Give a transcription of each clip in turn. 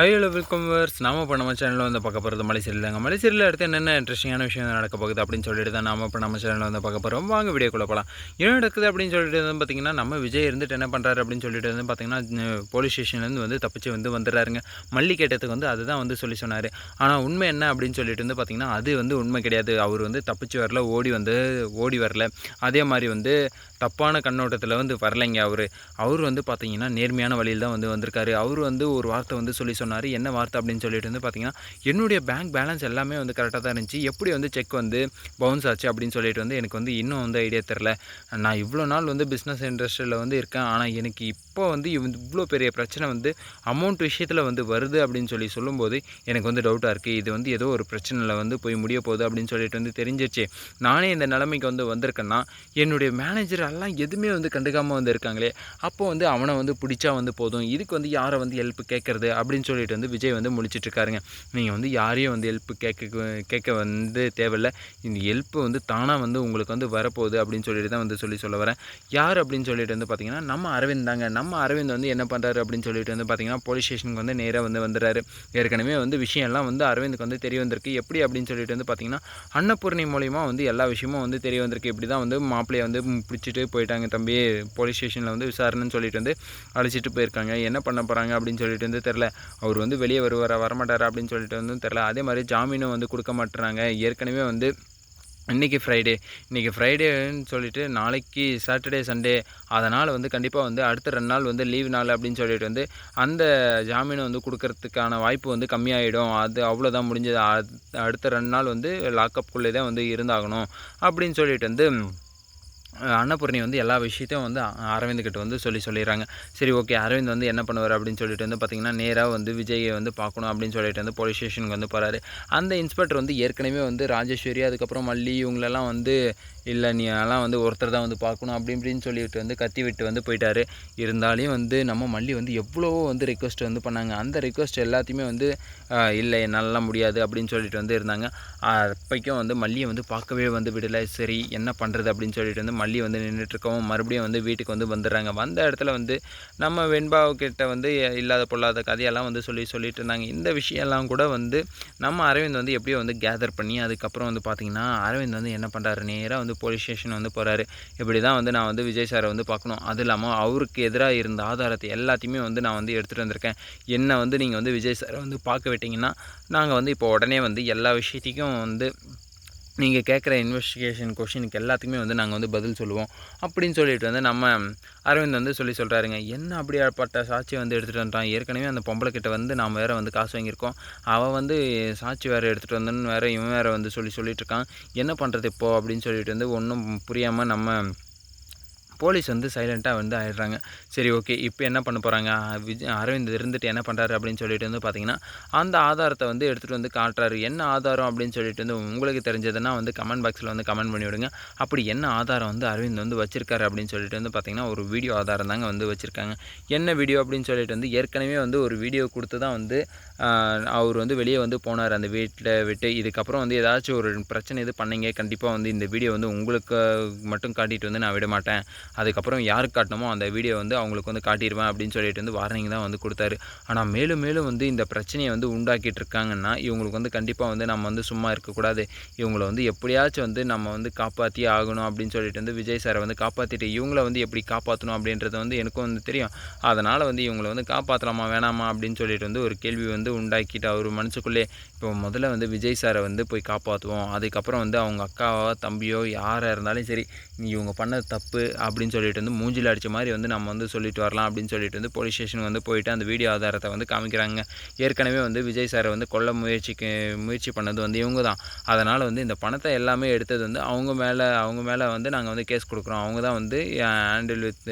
High hello welcome verse நாம இப்போ நம்ம சேனலில் வந்து பார்க்க போகிறது மலைசீரியல் தாங்க மலைசீரியல் அடுத்து என்னென்ன இன்ட்ரெஸ்டிங்கான விஷயம் நடக்க போகுது அப்படின்னு சொல்லிட்டு தான் நாம இப்போ நம்ம சேனலில் வந்து பார்க்க போகிறோம் வாங்க வீடியோக்குள்ளே போகலாம் என்ன நடக்குது அப்படின்னு சொல்லிட்டு வந்து பார்த்தீங்கன்னா நம்ம விஜய் இருந்துட்டு என்ன பண்ணுறாரு அப்படின்னு சொல்லிட்டு வந்து பார்த்தீங்கன்னா போலீஸ் ஸ்டேஷன்லேருந்து வந்து தப்பிச்சு வந்து வந்துடுறாருங்க. மல்லி கேட்டதுக்கு வந்து அதுதான் வந்து சொல்லி சொன்னார். ஆனால் உண்மை என்ன அப்படின்னு சொல்லிட்டு வந்து பார்த்தீங்கன்னா அது வந்து உண்மை கிடையாது. அவர் வந்து தப்பிச்சு வரல ஓடி வந்து ஓடி வரல. அதே மாதிரி வந்து தப்பான கண்ணோட்டத்தில் வந்து வரலைங்க அவர். அவர் வந்து பார்த்தீங்கன்னா நேர்மையான வழியில் தான் வந்து வந்திருக்காரு. அவர் வந்து ஒரு வார்த்தை வந்து சொல்லி சொன்னார். என்ன வார்த்தை? அப்படின்னு சொல்லிட்டு வந்து பார்த்தீங்கன்னா என்னுடைய பேங்க் பேலன்ஸ் எல்லாமே வந்து கரெக்டாக தான் இருந்துச்சு. எப்படி வந்து செக் வந்து பவுன்ஸ் ஆச்சு? அப்படின்னு சொல்லிட்டு வந்து எனக்கு வந்து இன்னும் வந்து ஐடியா தெரில நான் இவ்வளோ நாள் வந்து பிஸ்னஸ் இண்டஸ்ட்ரியில் வந்து இருக்கேன். ஆனால் எனக்கு இப்போ வந்து இவ்வளோ பெரிய பிரச்சனை வந்து அமௌண்ட் விஷயத்தில் வந்து வருது அப்படின்னு சொல்லி சொல்லும்போது எனக்கு வந்து டவுட்டாக இருக்குது இது வந்து ஏதோ ஒரு பிரச்சனையில் வந்து போய் முடிய போகுது அப்படின்னு சொல்லிட்டு வந்து தெரிஞ்சிச்சு நானே இந்த நிலைமைக்கு வந்து வந்திருக்கேன்னா என்னுடைய மேனேஜர் எல்லாம் எதுவுமே வந்து கண்டுக்காமல் வந்து இருக்காங்களே. அப்போ வந்து அவனை வந்து பிடிச்சா வந்து போதும். இதுக்கு வந்து யாரை வந்து ஹெல்ப் கேட்குறது அப்படின்னு சொல்லி சொல்லிட்டு வந்து விஜய் வந்து முடிச்சிட்ருக்காருங்க நீங்கள் வந்து யாரையும் வந்து ஹெல்ப் கேட்க கேட்க வந்து தேவையில்ல. இந்த ஹெல்ப் வந்து தானாக வந்து உங்களுக்கு வந்து வரப்போகுது அப்படின்னு சொல்லிட்டு தான் வந்து சொல்லி சொல்ல வரேன். யார் அப்படின்னு சொல்லிட்டு வந்து பார்த்தீங்கன்னா நம்ம அரவிந்த் தாங்க. நம்ம அரவிந்த் வந்து என்ன பண்ணுறாரு அப்படின்னு சொல்லிட்டு வந்து பார்த்தீங்கன்னா போலீஸ் ஸ்டேஷனுக்கு வந்து நேராக வந்து வந்துடுறாரு. ஏற்கனவே வந்து விஷயம்லாம் வந்து அரவிந்துக்கு வந்து தெரிய வந்திருக்கு. எப்படி அப்படின்னு சொல்லிட்டு வந்து பார்த்தீங்கன்னா அன்னபூர்ணி மூலிமா வந்து எல்லா விஷயமும் வந்து தெரிய வந்திருக்கு. இப்படி தான் வந்து மாப்பிள்ளையை வந்து பிடிச்சிட்டு போயிட்டாங்க தம்பி. போலீஸ் ஸ்டேஷனில் வந்து விசாரணைன்னு சொல்லிட்டு வந்து அழைச்சிட்டு போயிருக்காங்க. என்ன பண்ண போகிறாங்க அப்படின்னு சொல்லிட்டு வந்து தெரில அவர் வந்து வெளியே வருவார் வரமாட்டார் அப்படின்னு சொல்லிட்டு வந்து தெரில அதே மாதிரி ஜாமீனும் வந்து கொடுக்க மாட்டுறாங்க. ஏற்கனவே வந்து இன்றைக்கி ஃப்ரைடே இன்றைக்கி ஃப்ரைடேன்னு சொல்லிட்டு நாளைக்கு சாட்டர்டே சண்டே அதனால் வந்து கண்டிப்பாக வந்து அடுத்த ரெண்டு நாள் வந்து லீவ் நாள் அப்படின்னு சொல்லிட்டு வந்து அந்த ஜாமீனை வந்து கொடுக்கறதுக்கான வாய்ப்பு வந்து கம்மியாகிடும் அது அவ்வளோதான் முடிஞ்சது. அடுத்த ரெண்டு நாள் வந்து லாக்கப்புக்குள்ளே தான் வந்து இருந்தாகணும் அப்படின்னு சொல்லிட்டு வந்து அன்னபூர்ணி வந்து எல்லா விஷயத்தையும் வந்து அரவிந்த்கிட்ட வந்து சொல்லி சொல்லிடுறாங்க. சரி ஓகே அரவிந்த் வந்து என்ன பண்ணுவார் அப்படின்னு சொல்லிட்டு வந்து பார்த்திங்கன்னா நேராக வந்து விஜயை வந்து பார்க்கணும் அப்படின்னு சொல்லிட்டு வந்து போலீஸ் ஸ்டேஷனுக்கு வந்து போகிறாரு அந்த இன்ஸ்பெக்டர் வந்து ஏற்கனவே வந்து ராஜேஸ்வரி அதுக்கப்புறம் மல்லி இவங்களெல்லாம் வந்து இல்லை நீ எல்லாம் வந்து ஒருத்தர் தான் வந்து பார்க்கணும் அப்படி இப்படின்னு சொல்லிட்டு வந்து கத்தி விட்டு வந்து போயிட்டார். இருந்தாலையும் வந்து நம்ம மல்லி வந்து எவ்வளவோ வந்து ரிக்வஸ்ட் வந்து பண்ணாங்க. அந்த ரிக்வஸ்ட் எல்லாத்தையுமே வந்து இல்லை என்னால் முடியாது அப்படின்னு சொல்லிட்டு வந்து இருந்தாங்க. அப்பைக்கும் வந்து மல்லியை வந்து பார்க்கவே வந்து விடலை. சரி என்ன பண்ணுறது அப்படின்னு சொல்லிட்டு வந்து மல்லி வந்து நின்றுட்டுருக்கவும் மறுபடியும் வந்து வீட்டுக்கு வந்து வந்துடுறாங்க. வந்த இடத்துல வந்து நம்ம வெண்பாவுக்கிட்ட வந்து இல்லாத பொல்லாத கதையெல்லாம் வந்து சொல்லி சொல்லிட்டு இருந்தாங்க இந்த விஷயம்லாம் கூட வந்து நம்ம அரவிந்த் வந்து எப்படியோ வந்து கேதர் பண்ணி அதுக்கப்புறம் வந்து பார்த்திங்கன்னா அரவிந்த் வந்து என்ன பண்ணுறாரு நேராக வந்து போலீஸ் ஸ்டேஷன் வந்து போகிறாரு இப்படி தான் வந்து நான் வந்து விஜய் சாரை வந்து பார்க்கணும். அது இல்லாமல் அவருக்கு எதிராக இருந்த ஆதாரத்தை எல்லாத்தையுமே வந்து நான் வந்து எடுத்துகிட்டு வந்திருக்கேன். என்னை வந்து நீங்கள் வந்து விஜய் சாரை வந்து பார்க்க விட்டிங்கன்னா நாங்கள் வந்து இப்போ உடனே வந்து எல்லா விஷயத்தையும் வந்து நீங்கள் கேட்குற இன்வெஸ்டிகேஷன் கொஷினுக்கு எல்லாத்துக்குமே வந்து நாங்கள் வந்து பதில் சொல்லுவோம். அப்படின்னு சொல்லிட்டு வந்து நம்ம அரவிந்த் வந்து சொல்லி சொல்கிறாருங்க என்ன அப்படியாப்பட்ட சாட்சியை வந்து எடுத்துகிட்டு வந்துட்டான்? ஏற்கனவே அந்த பொம்பளை கிட்ட வந்து நாம் வேறு வந்து காசு வாங்கியிருக்கோம். அவன் வந்து சாட்சி வேறு எடுத்துகிட்டு வந்தோன்னு வேறு இவன் வேறு வந்து சொல்லி சொல்லிட்டு இருக்கான். என்ன பண்ணுறது இப்போது அப்படின்னு சொல்லிட்டு வந்து ஒன்றும் புரியாமல் நம்ம போலீஸ் வந்து சைலண்ட்டாக வந்து ஆயிடுறாங்க. சரி ஓகே. இப்போ என்ன பண்ண போகிறாங்க விஜய் அரவிந்த் இருந்துட்டு என்ன பண்ணுறாரு அப்படின்னு சொல்லிட்டு வந்து பார்த்தீங்கன்னா அந்த ஆதாரத்தை வந்து எடுத்துகிட்டு வந்து காட்டுறாரு. என்ன ஆதாரம் அப்படின்னு சொல்லிட்டு வந்து உங்களுக்கு தெரிஞ்சதுன்னா வந்து கமெண்ட் பாக்ஸில் வந்து கமெண்ட் பண்ணிவிடுங்க அப்படி என்ன ஆதாரம் வந்து அரவிந்த் வந்து வச்சிருக்காரு அப்படின்னு சொல்லிட்டு வந்து பார்த்திங்கன்னா ஒரு வீடியோ ஆதாரம் தாங்க வந்து வச்சுருக்காங்க. என்ன வீடியோ அப்படின்னு சொல்லிட்டு வந்து ஏற்கனவே வந்து ஒரு வீடியோ கொடுத்து தான் வந்து அவர் வந்து வெளியே வந்து போனார் அந்த வீட்டில் விட்டு. இதுக்கப்புறம் வந்து ஏதாச்சும் ஒரு பிரச்சனை இது பண்ணிங்க கண்டிப்பாக வந்து இந்த வீடியோ வந்து உங்களுக்கு மட்டும் காட்டிட்டு வந்து நான் விட மாட்டேன். அதுக்கப்புறம் யாருக்கு காட்டணுமோ அந்த வீடியோ வந்து அவங்களுக்கு வந்து காட்டிடுவேன் அப்படின்னு சொல்லிட்டு வந்து வார்னிங் தான் வந்து கொடுத்தாரு. ஆனால் மேலும் மேலும் வந்து இந்த பிரச்சனையை வந்து உண்டாக்கிட்டு இருக்காங்கன்னா இவங்களுக்கு வந்து கண்டிப்பாக வந்து நம்ம வந்து சும்மா இருக்கக்கூடாது. இவங்களை வந்து எப்படியாச்சும் வந்து நம்ம வந்து காப்பாற்றி ஆகணும் அப்படின்னு சொல்லிட்டு வந்து விஜய் சாரை வந்து காப்பாற்றிட்டு இவங்கள வந்து எப்படி காப்பாற்றணும் அப்படின்றது வந்து எனக்கும் வந்து தெரியும். அதனால் வந்து இவங்களை வந்து காப்பாற்றலாமா வேணாமா அப்படின்னு சொல்லிட்டு வந்து ஒரு கேள்வி வந்து உண்டாக்கிட்டு அவர் மனசுக்குள்ளே இப்போ முதல்ல வந்து விஜய் சாரை வந்து போய் காப்பாற்றுவோம் அதுக்கப்புறம் வந்து அவங்க அக்காவோ தம்பியோ யாராக இருந்தாலும் சரி இவங்க பண்ண தப்பு அப்படின்னு சொல்லிட்டு வந்து மூஞ்சில் அடித்த மாதிரி வந்து நம்ம வந்து சொல்லிட்டு வரலாம் அப்படின்னு சொல்லிட்டு வந்து போலீஸ் ஸ்டேஷன் வந்து போயிட்டு அந்த வீடியோ ஆதாரத்தை வந்து காமிக்கிறாங்க. ஏற்கனவே வந்து விஜய் சாரை வந்து கொல்ல முயற்சிக்கு முயற்சி பண்ணது வந்து இவங்க தான். அதனால் வந்து இந்த பணத்தை எல்லாமே எடுத்தது வந்து அவங்க மேலே அவங்க மேலே வந்து நாங்கள் வந்து கேஸ் கொடுக்குறோம். அவங்க தான் வந்து ஹேண்டில் வித்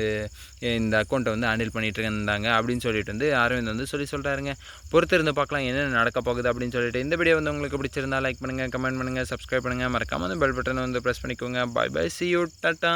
இந்த அக்கௌண்ட்டை வந்து ஹேண்டில் பண்ணிகிட்டு இருந்தாங்க அப்படின்னு சொல்லிட்டு வந்து அரவிந்த் வந்து சொல்லி சொல்கிறாருங்க பொறுத்து இருந்து பார்க்கலாம் என்ன நடக்க போகுது அப்படின்னு சொல்லிட்டு. இந்த வீடியோ வந்து உங்களுக்கு பிடிச்சிருந்தா லைக் பண்ணுங்கள் கமெண்ட் பண்ணுங்கள் சப்ஸ்கிரைப் பண்ணுங்கள் மறக்காமல் வந்து பெல் பட்டனை வந்து ப்ரெஸ் பண்ணிக்கோங்க. Bye bye see you tata